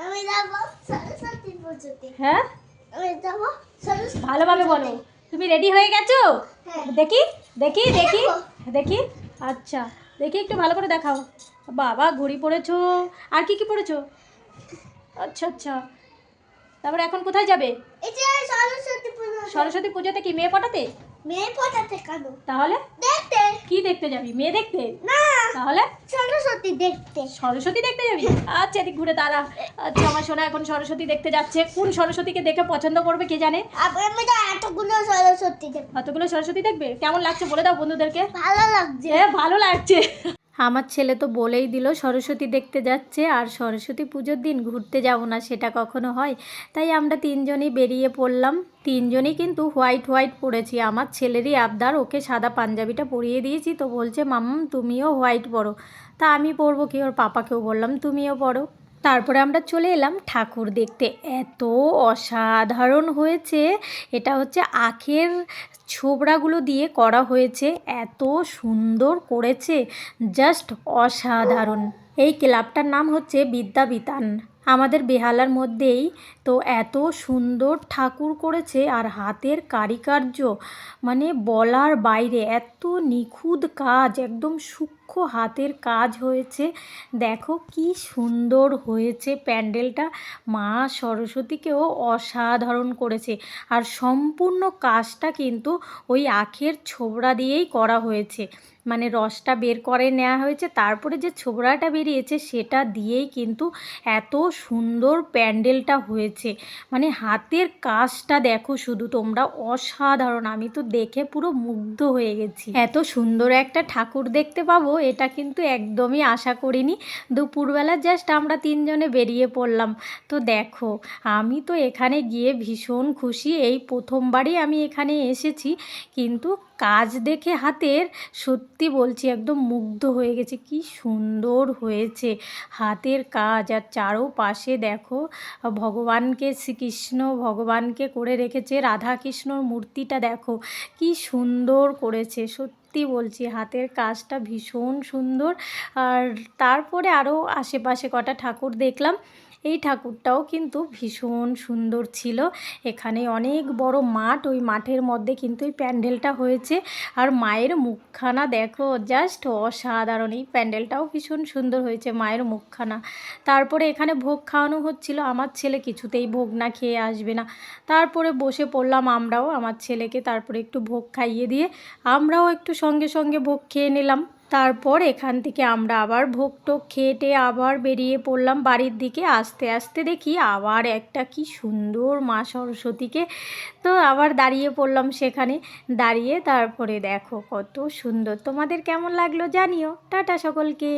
আমি যাব সরস্বতী পুজোতে হ্যাঁ? আমি যাব সরস্বতী ভালোভাবে বলো। তুমি রেডি হয়ে গেছো? হ্যাঁ। দেখি দেখি দেখি দেখি। আচ্ছা দেখি একটু ভালো করে দেখাও। বাবা ঘড়ি পড়েছো? আর কি কি পড়েছো? আচ্ছা আচ্ছা। তারপরে এখন কোথায় যাবে? সরস্বতী পুজোতে কি মেয়ে পটাতে? মেয়ে পটাতে কেন? তাহলে? দেখতে। কি দেখতে যাবি? মেয়ে দেখতে? না তাহলে? সরস্বতী দেখতে। সরস্বতী দেখতে যাবি? আচ্ছা এদিক ঘুরে তারা আচ্ছা আমার সোনা এখন সরস্বতী দেখতে যাচ্ছে। কোন সরস্বতীকে দেখে পছন্দ করবে কে জানে? আবার আমি তো এতগুলো সরস্বতী কতগুলো সরস্বতী দেখবে? কেমন লাগছে বলে দাও বন্ধুদেরকে। ভালো লাগছে। হ্যাঁ ভালো লাগছে। আমার ছেলে তো বলেই দিল, সরস্বতী দেখতে যাচ্ছে আর সরস্বতী পুজোর দিন ঘুরতে যাব না, সেটা কখনো হয়। তাই আমরা তিনজনই বেরিয়ে পড়লাম। তিনজনই কিন্তু হোয়াইট হোয়াইট পরেছি। আমার ছেলেরই আবদার, ওকে সাদা পাঞ্জাবিটা পরিয়ে দিয়েছি। তো বলছে মাম্মাম তুমিও হোয়াইট পরো। তা আমি পরবো কি? ওর পাপাকেও বললাম, তুমিও পরো। তারপরে আমরা চলে এলাম ঠাকুর দেখতে। এত অসাধারণ হয়েছে। এটা হচ্ছে আখের ছোবড়াগুলো দিয়ে করা হয়েছে। এত সুন্দর করেছে। জাস্ট অসাধারণ। এই ক্লাবটার নাম হচ্ছে বিদ্যাবিতান। আমাদের বেহালার মধ্যেই তো এত সুন্দর ঠাকুর করেছে আর হাতের কারিকার্য। মানে বলার বাইরে এত নিখুঁত কাজ, একদম সূক্ষ্ম হাতের কাজ হয়েছে। দেখো কি সুন্দর হয়েছে প্যান্ডেলটা। মা সরস্বতীকেও অসাধারণ করেছে। আর সম্পূর্ণ কাজটা কিন্তু ওই আখের ছোবড়া দিয়েই করা হয়েছে। মানে রসটা বের করে নেওয়া হয়েছে, তারপরে যে ছোবড়াটা বেরিয়েছে সেটা দিয়েই কিন্তু এত সুন্দর প্যান্ডেলটা হয়েছে। মানে হাতের কাজটা দেখো শুধু, তোমরা অসাধারণ, আমি তো দেখে পুরো মুগ্ধ হয়ে গেছি। এত সুন্দর একটা ঠাকুর দেখতে পাবো, এটা কিন্তু একদমই আশা করিনি। দুপুরবেলা জাস্ট আমরা তিনজনে বেরিয়ে পড়লাম। তো দেখো, আমি তো এখানে গিয়ে ভীষণ খুশি, এই প্রথমবারই আমি এখানে এসেছি। কিন্তু কাজ দেখে হাতের সত্যি বলছি একদম মুগ্ধ হয়ে গেছে। কি সুন্দর হয়েছে হাতের কাজ। আর চারো পাশে দেখো, ভগবানকে, শ্রীকৃষ্ণ ভগবানকে করে রেখেছে রাধা কৃষ্ণর মূর্তিটা দেখো, কি সুন্দর করেছে। সত্যি সত্যি বলছি হাতের কাজটা ভীষণ সুন্দর। আর তারপরে আরও আশেপাশে কটা ঠাকুর দেখলাম। এই ঠাকুরটাও কিন্তু ভীষণ সুন্দর ছিল। এখানে অনেক বড় মাঠ, ওই মাঠের মধ্যে কিন্তু এই প্যান্ডেলটা হয়েছে। আর মায়ের মুখখানা দেখো, জাস্ট অসাধারণ। এই প্যান্ডেলটাও ভীষণ সুন্দর হয়েছে মায়ের মুখখানা। তারপরে এখানে ভোগ খাওয়ানো হচ্ছিল। আমার ছেলে কিছুতেই ভোগ না খেয়ে আসবে না। তারপরে বসে পড়লাম আমরাও, আমার ছেলেকে তারপরে একটু ভোগ খাইয়ে দিয়ে আমরাও একটু সঙ্গে সঙ্গে ভোগ খেয়ে নিলাম। তারপর এখান থেকে আমরা আবার ভোগ টোক খেয়ে আবার বেরিয়ে পড়লাম বাড়ির দিকে। আস্তে আস্তে দেখি আবার একটা কি সুন্দর মা সরস্বতীকে তো আবার দাঁড়িয়ে পড়লাম সেখানে। দাঁড়িয়ে তারপরে দেখো কত সুন্দর। তোমাদের কেমন লাগল জানিও। টাটা সকলকে।